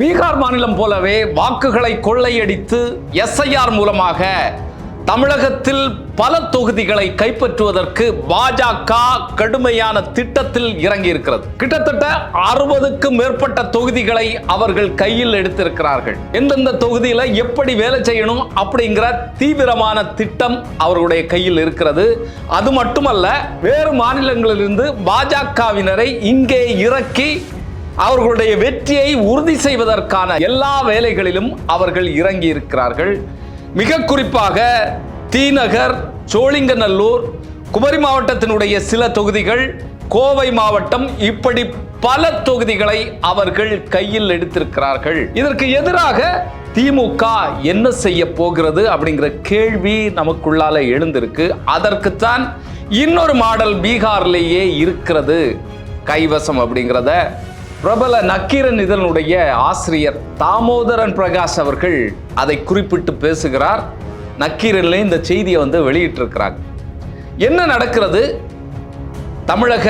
பீகார் மாநிலம் போலவே வாக்குகளை கொள்ளையடித்து எஸ்ஐஆர் மூலமாக தமிழகத்தில் பல தொகுதிகளை கைப்பற்றுவதற்கு பாஜக கடுமையான திட்டத்தில் இறங்கி இருக்கிறது கிட்டத்தட்ட அறுபதுக்கும் மேற்பட்ட தொகுதிகளை அவர்கள் கையில் எடுத்திருக்கிறார்கள். எந்தெந்த தொகுதியில் எப்படி வேலை செய்யணும் அப்படிங்கிற தீவிரமான திட்டம் அவர்களுடைய கையில் இருக்கிறது. அது மட்டுமல்ல வேறு மாநிலங்களிலிருந்து பாஜகவினரை இங்கே இறக்கி அவர்களுடைய வெற்றியை உறுதி செய்வதற்கான எல்லா வேலைகளிலும் அவர்கள் இறங்கி இருக்கிறார்கள் மிக குறிப்பாக தீநகர் சோழிங்கநல்லூர் குமரி மாவட்டத்தினுடைய சில தொகுதிகள் கோவை மாவட்டம் இப்படி பல தொகுதிகளை அவர்கள் கையில் எடுத்திருக்கிறார்கள். இதற்கு எதிராக திமுக என்ன செய்ய போகிறது அப்படிங்கிற கேள்வி நமக்குள்ளால எழுந்திருக்கு. அதற்குத்தான் இன்னொரு மாடல் பீகார்லேயே இருக்கிறது. கைவசம் அப்படிங்கிறத பிரபல நக்கீரன் இதனுடைய ஆசிரியர் தாமோதரன் பிரகாஷ் அவர்கள் அதை குறிப்பிட்டு பேசுகிறார். நக்கீரன்ல இந்த செய்தியை வந்து வெளியிட்டிருக்கிறாங்க. என்ன நடக்கிறது? தமிழக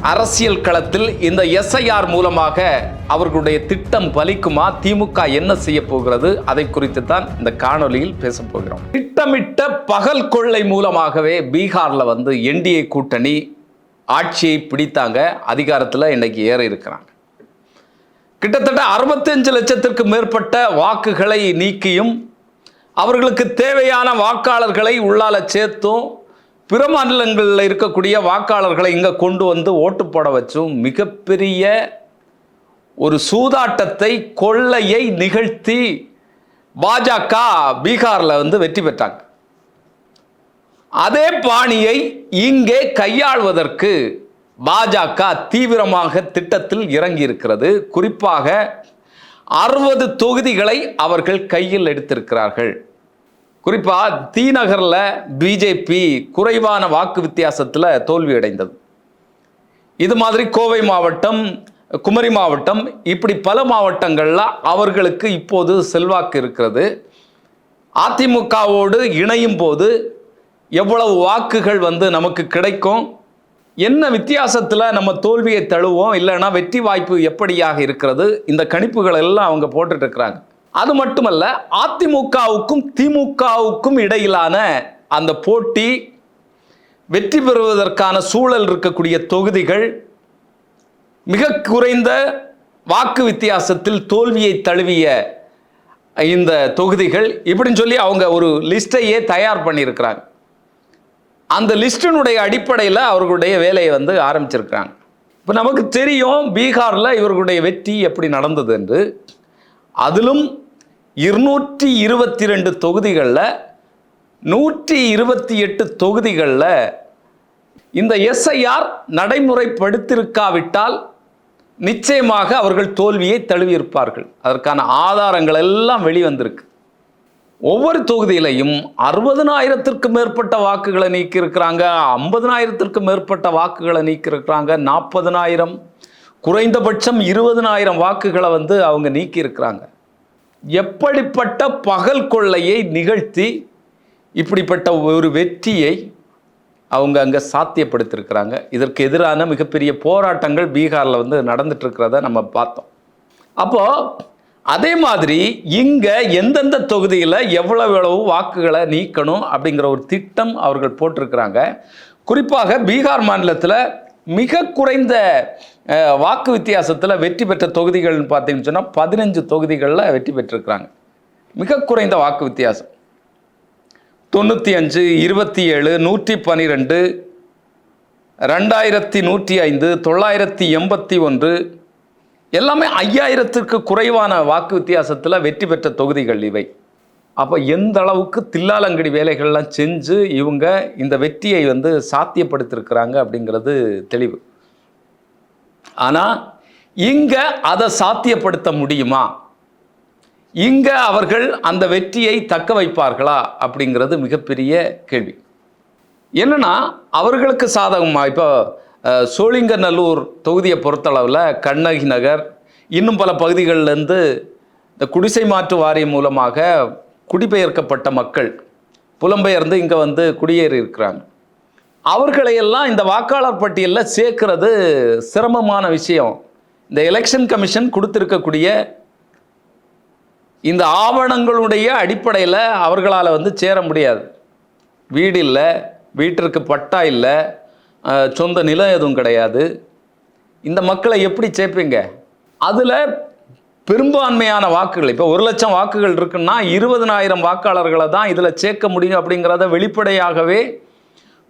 அரசியல் களத்தில் இந்த எஸ்ஐஆர் மூலமாக அவர்களுடைய திட்டம் பலிக்குமா? திமுக என்ன செய்ய போகிறது? அதை குறித்து தான் இந்த காணொலியில் பேச போகிறோம். திட்டமிட்ட பகல் கொள்ளை மூலமாகவே பீகார்ல வந்து என்டிஏ கூட்டணி ஆட்சியை பிடித்தாங்க. அதிகாரத்தில் இன்னைக்கு ஏற இருக்கிறாங்க. கிட்டத்தட்ட அறுபத்தஞ்சு லட்சத்திற்கு மேற்பட்ட வாக்குகளை நீக்கியும் அவர்களுக்கு தேவையான வாக்காளர்களை உள்ளால சேர்த்தும் பிற மாநிலங்களில் இருக்கக்கூடிய வாக்காளர்களை இங்கே கொண்டு வந்து ஓட்டு போட வச்சும் மிகப்பெரிய ஒரு சூதாட்டத்தை கொள்ளையை நிகழ்த்தி பாஜக பீகாரில் வந்து வெற்றி பெற்றாங்க. அதே பாணியை இங்கே கையாள்வதற்கு பாஜக தீவிரமாக திட்டத்தில் இறங்கி இருக்கிறது குறிப்பாக அறுபது தொகுதிகளை அவர்கள் கையில் எடுத்திருக்கிறார்கள். குறிப்பாக தீநகரில் பிஜேபி குறைவான வாக்கு வித்தியாசத்தில் தோல்வி அடைந்தது. இது மாதிரி கோவை மாவட்டம் குமரி மாவட்டம் இப்படி பல மாவட்டங்களில் அவர்களுக்கு இப்போது செல்வாக்கு இருக்கிறது. அதிமுகவோடு இணையும் போது எவ்வளவு வாக்குகள் வந்து நமக்கு கிடைக்கும்? என்ன வித்தியாசத்தில் நம்ம தோல்வியை தழுவோம் இல்லைன்னா வெற்றி வாய்ப்பு எப்படியாக இருக்கிறது இந்த கணிப்புகள் எல்லாம் அவங்க போட்டுட்டு இருக்கிறாங்க. அது மட்டுமல்ல அதிமுகவுக்கும் திமுகவுக்கும் இடையிலான அந்த போட்டி வெற்றி பெறுவதற்கான சூழல் இருக்கக்கூடிய தொகுதிகள் மிக குறைந்த வாக்கு வித்தியாசத்தில் தோல்வியை தழுவிய இந்த தொகுதிகள் இப்படின்னு சொல்லி அவங்க ஒரு லிஸ்ட்டையே தயார் பண்ணியிருக்கிறாங்க. அந்த லிஸ்டினுடைய அடிப்படையில் அவர்களுடைய வேலையை வந்து ஆரம்பிச்சிருக்கிறாங்க. இப்போ நமக்கு தெரியும் பீகாரில் இவர்களுடைய வெற்றி எப்படி நடந்தது என்று. அதிலும் இருநூற்றி இருபத்தி ரெண்டு தொகுதிகளில் நூற்றி இருபத்தி எட்டு தொகுதிகளில் இந்த எஸ்ஐஆர் நடைமுறைப்படுத்திருக்காவிட்டால் நிச்சயமாக அவர்கள் தோல்வியை தழுவியிருப்பார்கள். அதற்கான ஆதாரங்கள் எல்லாம் வெளிவந்திருக்கு. ஒவ்வொரு தொகுதியிலையும் அறுபதனாயிரத்திற்கு மேற்பட்ட வாக்குகளை நீக்கியிருக்கிறாங்க. ஐம்பதனாயிரத்திற்கு மேற்பட்ட வாக்குகளை நீக்கியிருக்கிறாங்க. நாற்பதனாயிரம் குறைந்தபட்சம் இருபதனாயிரம் வாக்குகளை வந்து அவங்க நீக்கியிருக்கிறாங்க. எப்படிப்பட்ட பகல் கொள்ளையை நிகழ்த்தி இப்படிப்பட்ட ஒரு வெற்றியை அவங்க அங்கே சாத்தியப்படுத்தியிருக்கிறாங்க. இதற்கு எதிரான மிகப்பெரிய போராட்டங்கள் பீகாரில் வந்து நடந்துட்டு இருக்கிறத நம்ம பார்த்தோம். அப்போது அதே மாதிரி இங்கே எந்தெந்த தொகுதியில் எவ்வளவு எவ்வளவு வாக்குகளை நீக்கணும் அப்படிங்கிற ஒரு திட்டம் அவர்கள் போட்டிருக்கிறாங்க. குறிப்பாக பீகார் மாநிலத்தில் மிக குறைந்த வாக்கு வித்தியாசத்தில் வெற்றி பெற்ற தொகுதிகள்னு பார்த்தீங்கன்னு சொன்னால் பதினஞ்சு தொகுதிகளில் வெற்றி பெற்றிருக்கிறாங்க. மிக குறைந்த வாக்கு வித்தியாசம். தொண்ணூற்றி அஞ்சு இருபத்தி ஏழு நூற்றி பன்னிரெண்டு ரெண்டாயிரத்தி நூற்றி ஐந்து தொள்ளாயிரத்தி எண்பத்தி ஒன்று எல்லாமே ஐயாயிரத்திற்கு குறைவான வாக்கு வித்தியாசத்தில் வெற்றி பெற்ற தொகுதிகள் இவை. அப்போ எந்த அளவுக்கு தில்லாலங்கடி வேலைகள்லாம் செஞ்சு இவங்க இந்த வெற்றியை வந்து சாத்தியப்படுத்திருக்கிறாங்க அப்படிங்கிறது தெளிவு. ஆனால் இங்கே அதை சாத்தியப்படுத்த முடியுமா? இங்கே அவர்கள் அந்த வெற்றியை தக்க வைப்பார்களா அப்படிங்கிறது மிகப்பெரிய கேள்வி. என்னன்னா அவர்களுக்கு சாதகமாக இப்போ சோழிங்கநல்லூர் தொகுதியை பொறுத்தளவில் கண்ணகி நகர் இன்னும் பல பகுதிகளிலேருந்து இந்த குடிசை மாற்று வாரியம் மூலமாக குடிபெயர்க்கப்பட்ட மக்கள் புலம்பெயர்ந்து இங்கே வந்து குடியேறி இருக்கிறாங்க. அவர்களையெல்லாம் இந்த வாக்காளர் பட்டியலில் சேர்க்கிறது சிரமமான விஷயம். இந்த எலெக்ஷன் கமிஷன் கொடுத்துருக்கக்கூடிய இந்த ஆவணங்களுடைய அடிப்படையில் அவர்களால் வந்து சேர முடியாது. வீடு இல்லை வீட்டிற்கு பட்டா இல்லை சொந்த நிலம் எதுவும் கிடையாது. இந்த மக்களை எப்படி சேர்ப்பீங்க அதில் பெரும்பான்மையான வாக்குகள் இப்போ ஒரு லட்சம் வாக்குகள் இருக்குன்னா இருபதனாயிரம் வாக்காளர்களை தான் இதில் சேர்க்க முடியும் அப்படிங்கிறத வெளிப்படையாகவே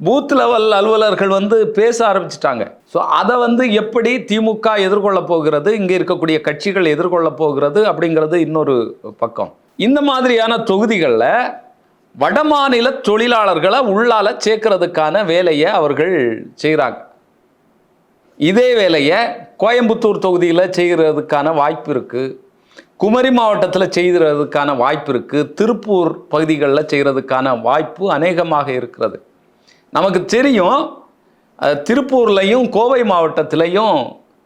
பூத் லெவல் அலுவலர்கள் வந்து பேச ஆரம்பிச்சிட்டாங்க. ஸோ அதை வந்து எப்படி திமுக எதிர்கொள்ள போகிறது இங்கே இருக்கக்கூடிய கட்சிகள் எதிர்கொள்ள போகிறது அப்படிங்கிறது இன்னொரு பக்கம். இந்த மாதிரியான தொகுதிகளில் வடமாநில தொழிலாளர்களை உள்ளால சேர்க்கறதுக்கான வேலையை அவர்கள் செய்கிறாங்க இதே வேலையை கோயம்புத்தூர் தொகுதியில் செய்கிறதுக்கான வாய்ப்பு இருக்குது குமரி மாவட்டத்தில் செய்கிறதுக்கான வாய்ப்பு இருக்குது திருப்பூர் பகுதிகளில் செய்கிறதுக்கான வாய்ப்பு அநேகமாக இருக்கிறது. நமக்கு தெரியும் திருப்பூர்லையும் கோவை மாவட்டத்திலையும்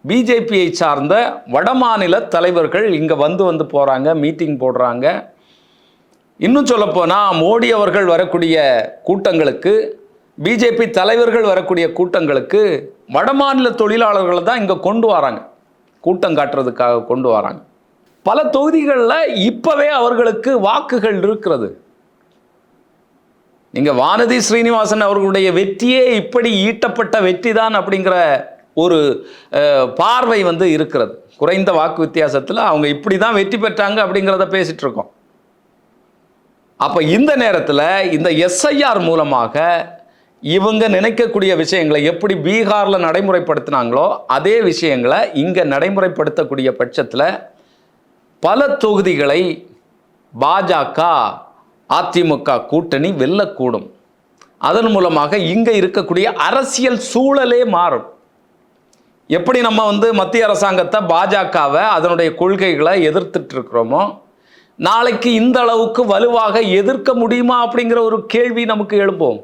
பிஜேபியை சார்ந்த வடமாநில தலைவர்கள் இங்கே வந்து வந்து போகிறாங்க மீட்டிங் போடுறாங்க. இன்னும் சொல்லப்போனால் மோடி அவர்கள் வரக்கூடிய கூட்டங்களுக்கு பிஜேபி தலைவர்கள் வரக்கூடிய கூட்டங்களுக்கு வடமாநில தொழிலாளர்களை தான் இங்கே கொண்டு வராங்க. கூட்டம் காட்டுறதுக்காக கொண்டு வராங்க. பல தொகுதிகளில் இப்போவே அவர்களுக்கு வாக்குகள் இருக்கிறது. நீங்கள் வானதி ஸ்ரீனிவாசன் அவர்களுடைய வெற்றியே இப்படி ஈட்டப்பட்ட வெற்றி தான் அப்படிங்கிற ஒரு பார்வை வந்து இருக்கிறது. குறைந்த வாக்கு வித்தியாசத்தில் அவங்க இப்படி தான் வெற்றி பெற்றாங்க அப்படிங்கிறத பேசிகிட்ருக்கோம் இருக்கோம். அப்போ இந்த நேரத்தில் இந்த எஸ்ஐஆர் மூலமாக இவங்க நினைக்கக்கூடிய விஷயங்களை எப்படி பீகாரில் நடைமுறைப்படுத்தினாங்களோ அதே விஷயங்களை இங்கே நடைமுறைப்படுத்தக்கூடிய பட்சத்தில் பல தொகுதிகளை பாஜக அதிமுக கூட்டணி வெல்லக்கூடும். அதன் மூலமாக இங்கே இருக்கக்கூடிய அரசியல் சூழலே மாறும். எப்படி நம்ம வந்து மத்திய அரசாங்கத்தை பாஜகவை அதனுடைய கொள்கைகளை எதிர்த்துட்டு இருக்கிறோமோ நாளைக்கு இந்த அளவுக்கு வலுவாக எதிர்க்க முடியுமா அப்படிங்கிற ஒரு கேள்வி நமக்கு எழுப்போம்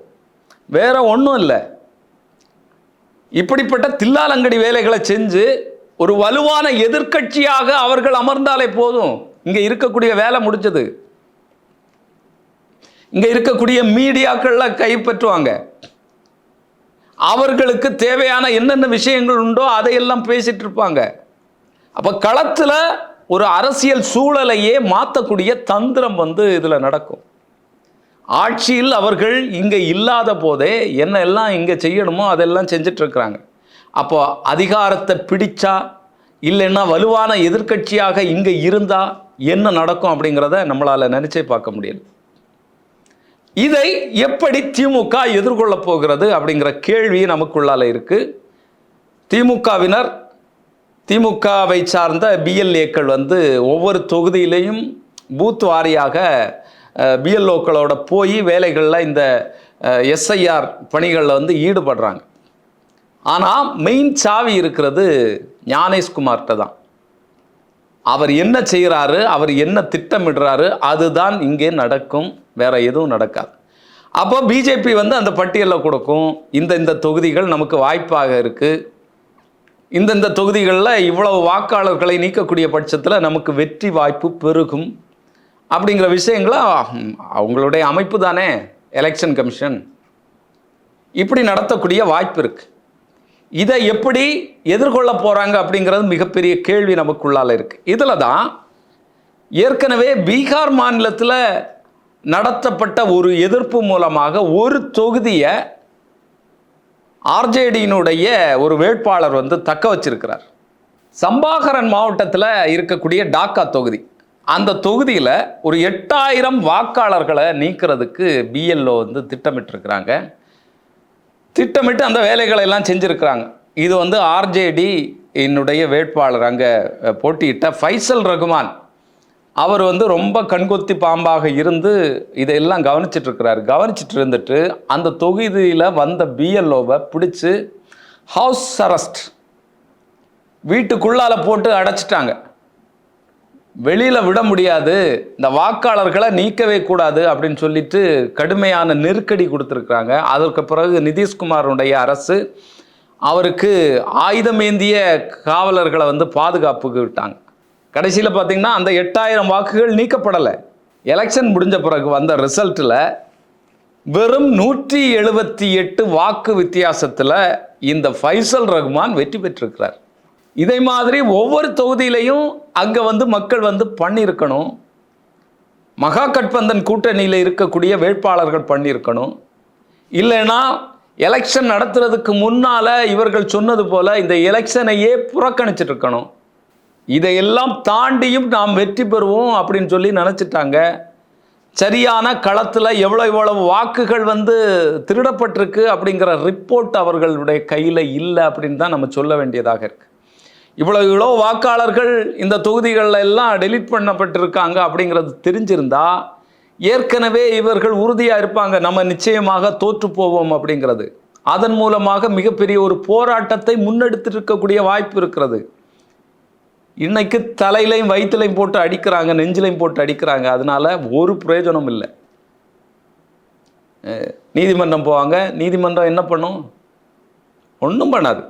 வேற ஒன்றும் இல்லை. இப்படிப்பட்ட தில்லாலங்கடி வேலைகளை செஞ்சு ஒரு வலுவான எதிர்க்கட்சியாக அவர்கள் அமர்ந்தாலே போதும். இங்கே இருக்கக்கூடிய வேலை முடிஞ்சது. இங்கே இருக்கக்கூடிய மீடியாக்கள்ல கைப்பற்றுவாங்க. அவர்களுக்கு தேவையான என்னென்ன விஷயங்கள் உண்டோ அதையெல்லாம் பேசிட்டு இருப்பாங்க. அப்போ களத்தில் ஒரு அரசியல் சூழலையே மாற்றக்கூடிய தந்திரம் வந்து இதில் நடக்கும். ஆட்சியில் அவர்கள் இங்கே இல்லாத போதே என்ன எல்லாம் இங்கே செய்யணுமோ அதெல்லாம் செஞ்சுட்டு அப்போ அதிகாரத்தை பிடிச்சா இல்லைன்னா வலுவான எதிர்க்கட்சியாக இங்கே இருந்தால் என்ன நடக்கும் அப்படிங்கிறத நம்மளால் நினச்சே பார்க்க முடியல. இதை எப்படி திமுக எதிர்கொள்ளப் போகிறது அப்படிங்கிற கேள்வி நமக்குள்ளால இருக்குது திமுகவினர் திமுகவை சார்ந்த பிஎல்ஏக்கள் வந்து ஒவ்வொரு தொகுதியிலையும் பூத் வாரியாக பிஎல்ஓக்களோட போய் வேலைகளில் இந்த எஸ்ஐஆர் பணிகளில் வந்து ஈடுபடுறாங்க. ஆனால் மெயின் சாவி இருக்கிறது ஞானேஷ்குமார்கிட்ட தான். அவர் என்ன செய்கிறாரு அவர் என்ன திட்டமிடுறாரு அதுதான் இங்கே நடக்கும் வேற எதுவும் நடக்காது. அப்போ பிஜேபி வந்து அந்த பட்டியலில் கொடுக்கும் இந்த இந்த தொகுதிகள் நமக்கு வாய்ப்பாக இருக்குது இந்தந்த தொகுதிகளில் இவ்வளவு வாக்காளர்களை நீக்கக்கூடிய பட்சத்தில் நமக்கு வெற்றி வாய்ப்பு பெருகும். அப்படிங்கிற விஷயங்களை அவங்களுடைய அமைப்பு தானே எலெக்ஷன் கமிஷன் இப்படி நடத்தக்கூடிய வாய்ப்பு இருக்கு. இதை எப்படி எதிர்கொள்ள போகிறாங்க அப்படிங்கிறது மிகப்பெரிய கேள்வி நமக்குள்ளால் இருக்கு. இதில் தான் ஏற்கனவே பீகார் மாநிலத்தில் நடத்தப்பட்ட ஒரு எதிர்ப்பு மூலமாக ஒரு தொகுதியை ஆர்ஜேடியினுடைய ஒரு வேட்பாளர் வந்து தக்க வச்சிருக்கிறார். சம்பாகரன் மாவட்டத்தில் இருக்கக்கூடிய டாக்கா தொகுதி. அந்த தொகுதியில் ஒரு எட்டாயிரம் வாக்காளர்களை நீக்கிறதுக்கு பிஎல்ஓ வந்து திட்டமிட்டிருக்கிறாங்க. திட்டமிட்டு அந்த வேலைகளை எல்லாம் செஞ்சுருக்கிறாங்க. இது வந்து ஆர்ஜேடி என்னுடைய வேட்பாளர் அங்கே போட்டியிட்ட ஃபைசல் ரகுமான். அவர் வந்து ரொம்ப கண்கொத்தி பாம்பாக இருந்து இதையெல்லாம் கவனிச்சிட்டு இருக்கிறாரு கவனிச்சிட்டு இருந்துட்டு அந்த தொகுதியில் வந்த பிஎல்ஓவை பிடிச்சு ஹவுஸ் அரெஸ்ட் வீட்டுக்குள்ளால போட்டு அடைச்சிட்டாங்க. வெளியில் விட முடியாது. இந்த வாக்காளர்களை நீக்கவே கூடாது அப்படின்னு சொல்லிட்டு கடுமையான நெருக்கடி கொடுத்துருக்குறாங்க. அதற்கு பிறகு நிதிஷ்குமாருடைய அரசு அவருக்கு ஆயுதமேந்திய காவலர்களை வந்து பாதுகாப்புக்கு விட்டாங்க. கடைசியில் பார்த்தீங்கன்னா அந்த எட்டாயிரம் வாக்குகள் நீக்கப்படலை. எலெக்ஷன் முடிஞ்ச பிறகு வந்த ரிசல்ட்டில் வெறும் நூற்றி எழுபத்தி எட்டு வாக்கு வித்தியாசத்தில் இந்த ஃபைசல் ரஹ்மான் வெற்றி பெற்றிருக்கிறார். இதை மாதிரி ஒவ்வொரு தொகுதியிலையும் அங்கே வந்து மக்கள் வந்து பண்ணியிருக்கணும். மகா கட்பந்தன் கூட்டணியில் இருக்கக்கூடிய வேட்பாளர்கள் பண்ணியிருக்கணும். இல்லைன்னா எலெக்ஷன் நடத்துறதுக்கு முன்னால் இவர்கள் சொன்னது போல் இந்த எலெக்ஷனையே புறக்கணிச்சிட்டு இருக்கணும். இதையெல்லாம் தாண்டியும் நாம் வெற்றி பெறுவோம் அப்படின்னு சொல்லி நினச்சிட்டாங்க. சரியான களத்தில் எவ்வளோ எவ்வளவு வாக்குகள் வந்து திருடப்பட்டிருக்கு அப்படிங்கிற ரிப்போர்ட் அவர்களுடைய கையில் இல்லை அப்படின்னு தான் நம்ம சொல்ல வேண்டியதாக இருக்குது இவ்வளோ இவ்வளோ வாக்காளர்கள் இந்த தொகுதிகளில் எல்லாம் டெலீட் பண்ணப்பட்டிருக்காங்க அப்படிங்கிறது தெரிஞ்சிருந்தா ஏற்கனவே இவர்கள் உறுதியாக இருப்பாங்க. நம்ம நிச்சயமாக தோற்று போவோம் அப்படிங்கிறது. அதன் மூலமாக மிகப்பெரிய ஒரு போராட்டத்தை முன்னெடுத்து இருக்கக்கூடிய வாய்ப்பு இருக்கிறது. இன்னைக்கு தலையிலையும் வயிற்றுலையும் போட்டு அடிக்கிறாங்க நெஞ்சிலையும் போட்டு அடிக்கிறாங்க. அதனால ஒரு பிரயோஜனம் இல்லை. நீதிமன்றம் போவாங்க. நீதிமன்றம் என்ன பண்ணும்? ஒன்றும் பண்ணாது.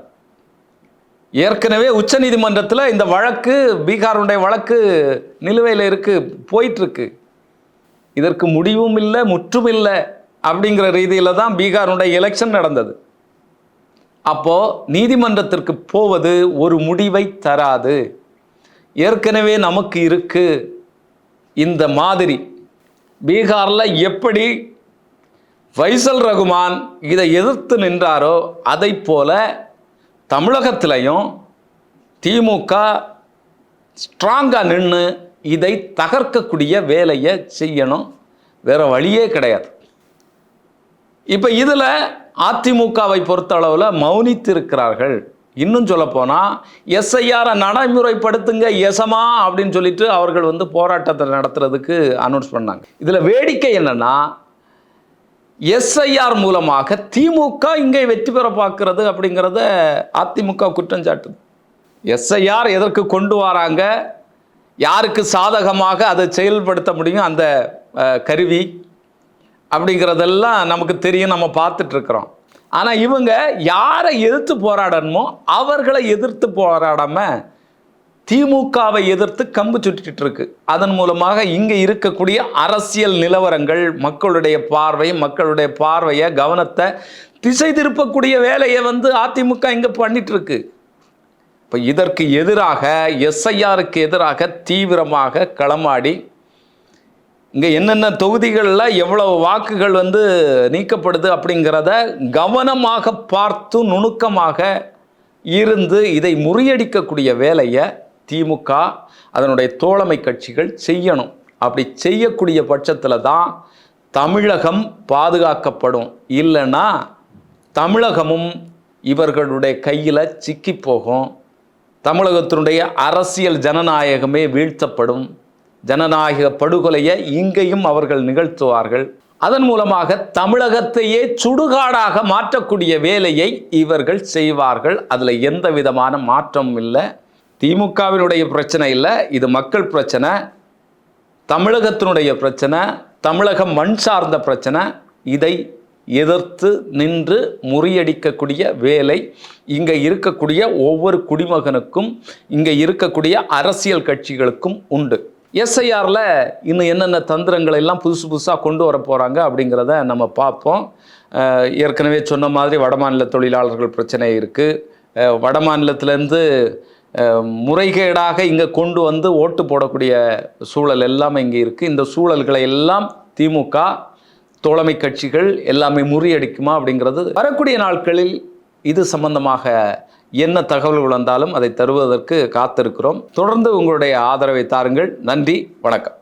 ஏற்கனவே உச்ச நீதிமன்றத்தில் இந்த வழக்கு பீகாருடைய வழக்கு நிலுவையில் இருக்கு போயிட்டுருக்கு. இதற்கு முடிவும் இல்லை முற்றும் இல்லை அப்படிங்கிற ரீதியில் தான் பீகாருடைய எலெக்ஷன் நடந்தது. அப்போது நீதிமன்றத்திற்கு போவது ஒரு முடிவை தராது. ஏற்கனவே நமக்கு இருக்கு இந்த மாதிரி. பீகாரில் எப்படி வைசல் ரகுமான் இதை எதிர்த்து நின்றாரோ அதை போல தமிழகத்திலையும் திமுக ஸ்ட்ராங்காக நின்று இதை தகர்க்கக்கூடிய வேலையை செய்யணும். வேறு வழியே கிடையாது. இப்போ இதில் அதிமுகவை பொறுத்தளவில் மௌனித்திருக்கிறார்கள். இன்னும் சொல்லப்போனால் எஸ்ஐஆரை நடைமுறைப்படுத்துங்க எசமா அப்படின்னு சொல்லிட்டு அவர்கள் வந்து போராட்டத்தை நடத்துறதுக்கு அனௌன்ஸ் பண்ணாங்க. இதில் வேடிக்கை என்னன்னா எஸ்ஐஆர் மூலமாக திமுக இங்கே வெற்றி பெற பார்க்கறது அப்படிங்கிறத அதிமுக குற்றம் சாட்டுது. எஸ்ஐஆர் எதற்கு கொண்டு வராங்க? யாருக்கு சாதகமாக அதை செயல்படுத்த முடியும் அந்த கருவி அப்படிங்கிறதெல்லாம் நமக்கு தெரியும் நம்ம பார்த்துட்ருக்குறோம் ஆனால் இவங்க யாரை எதிர்த்து போராடணுமோ அவர்களை எதிர்த்து போராடாமல் திமுகவை எதிர்த்து கம்பு சுட்டிட்டு இருக்கு. அதன் மூலமாக இங்கே இருக்கக்கூடிய அரசியல் நிலவரங்கள் மக்களுடைய பார்வை மக்களுடைய பார்வையை கவனத்தை திசை திருப்பக்கூடிய வேலையை வந்து அதிமுக இங்கே பண்ணிட்டு இருக்கு. இப்போ இதற்கு எதிராக எஸ்ஐஆருக்கு எதிராக தீவிரமாக களமாடி இங்கே என்னென்ன தொகுதிகளில் எவ்வளவு வாக்குகள் வந்து நீக்கப்படுது அப்படிங்கிறத கவனமாக பார்த்து நுணுக்கமாக இருந்து இதை முறியடிக்கக்கூடிய வேலையை திமுக அதனுடைய தோழமை கட்சிகள் செய்யணும். அப்படி செய்யக்கூடிய பட்சத்தில் தான் தமிழகம் பாதுகாக்கப்படும். இல்லைன்னா தமிழகமும் இவர்களுடைய கையில் சிக்கி போகும். தமிழகத்தினுடைய அரசியல் ஜனநாயகமே வீழ்த்தப்படும். ஜனநாயக படுகொலையை இங்கேயும் அவர்கள் நிகழ்த்துவார்கள். அதன் மூலமாக தமிழகத்தையே சுடுகாடாக மாற்றக்கூடிய வேலையை இவர்கள் செய்வார்கள். அதில் எந்த விதமான மாற்றமும் இல்லை. திமுகவினுடைய பிரச்சனை இல்லை. இது மக்கள் பிரச்சனை. தமிழகத்தினுடைய பிரச்சனை. தமிழகம் மண் சார்ந்த பிரச்சனை. இதை எதிர்த்து நின்று முறியடிக்கக்கூடிய வேலை. இங்கே இருக்கக்கூடிய ஒவ்வொரு குடிமகனுக்கும் இங்கே இருக்கக்கூடிய அரசியல் கட்சிகளுக்கும் உண்டு. எஸ்ஐஆரில் இன்னும் என்னென்ன தந்திரங்களை எல்லாம் புதுசு புதுசாக கொண்டு வர போகிறாங்க அப்படிங்கிறத நம்ம பார்ப்போம். ஏற்கனவே சொன்ன மாதிரி வடமாநில தொழிலாளர்கள் பிரச்சனை இருக்குது வடமாநிலத்திலேருந்து முறைகேடாக இங்கே கொண்டு வந்து ஓட்டு போடக்கூடிய சூழல் எல்லாமே இங்கே இருக்குது இந்த சூழல்களை எல்லாம் திமுக தோழமை கட்சிகள் எல்லாமே முறியடிக்குமா அப்படிங்கிறது வரக்கூடிய நாட்களில் இது சம்பந்தமாக என்ன தகவல்கள் வந்தாலும் அதை தருவதற்கு காத்திருக்கிறோம். தொடர்ந்து உங்களுடைய ஆதரவை தாருங்கள். நன்றி. வணக்கம்.